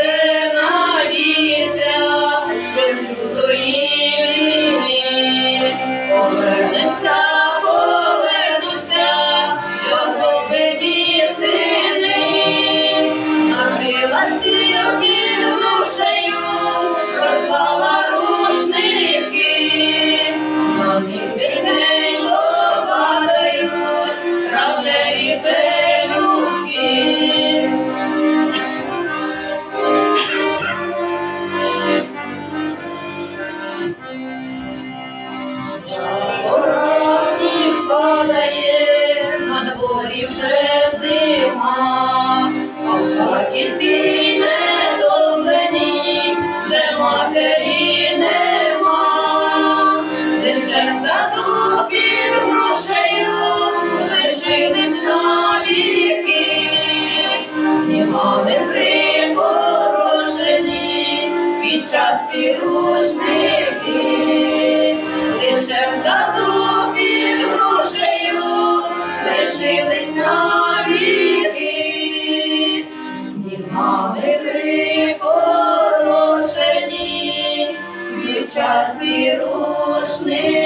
Yeah. Пора сніг падає, вже зима, а в хаті ти не довгені, вже матері нема, лише в саду під грошею лишились навіки, снімали припорожені під час пірушників лише в саду під грушею лишились навіки, припорошені від час рушники.